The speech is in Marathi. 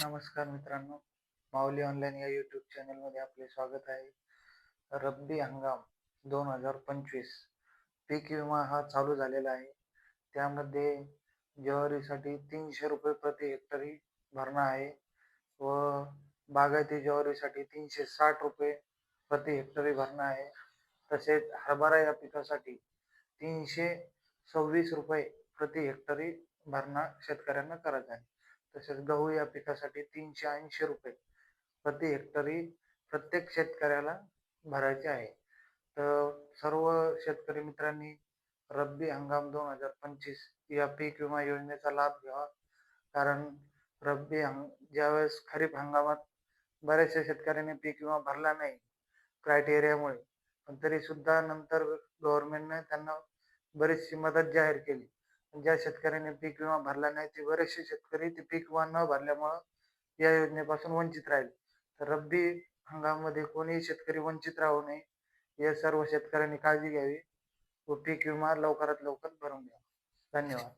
नमस्कार मित्रांनो. माऊली ऑनलाईन या यूट्यूब चॅनलमध्ये आपले स्वागत आहे. रब्बी हंगाम दोन हजार पंचवीस. पीक विमा हा चालू झालेला आहे. त्यामध्ये ज्वारीसाठी तीनशे रुपये प्रति हेक्टरी भरणा आहे व बागायती ज्वारीसाठी तीनशे साठ रुपये प्रति हेक्टरी भरणा आहे. तसेच हरभरा या पिकासाठी तीनशे सव्वीस रुपये प्रति हेक्टरी भरणा शेतकऱ्यांना करत आहे. तसेच गहू या पिकासाठी तीनशे ऐंशी रुपये प्रति हेक्टरी प्रत्येक शेतकऱ्याला भरायचे आहे. तर सर्व शेतकरी मित्रांनी रब्बी हंगाम दोन हजार पंचवीस या पीक विमा योजनेचा लाभ घ्यावा. कारण रब्बी हंग ज्यावेळेस खरीप हंगामात बऱ्याचशा शेतकऱ्यांनी पीक विमा भरला नाही क्रायटेरियामुळे पण तरी सुद्धा नंतर गव्हर्नमेंटने त्यांना बरीचशी मदत जाहीर केली. ज्या शेतकऱ्यांनी पीक विमा भरला नाही ते बरेचसे शेतकरी ते पीक विमा न भरल्यामुळं या योजनेपासून वंचित राहील. तर रब्बी हंगामामध्ये कोणीही शेतकरी वंचित राहू नये या सर्व शेतकऱ्यांनी काळजी घ्यावी व पीक विमा लवकरात लवकर भरून घ्यावा. धन्यवाद.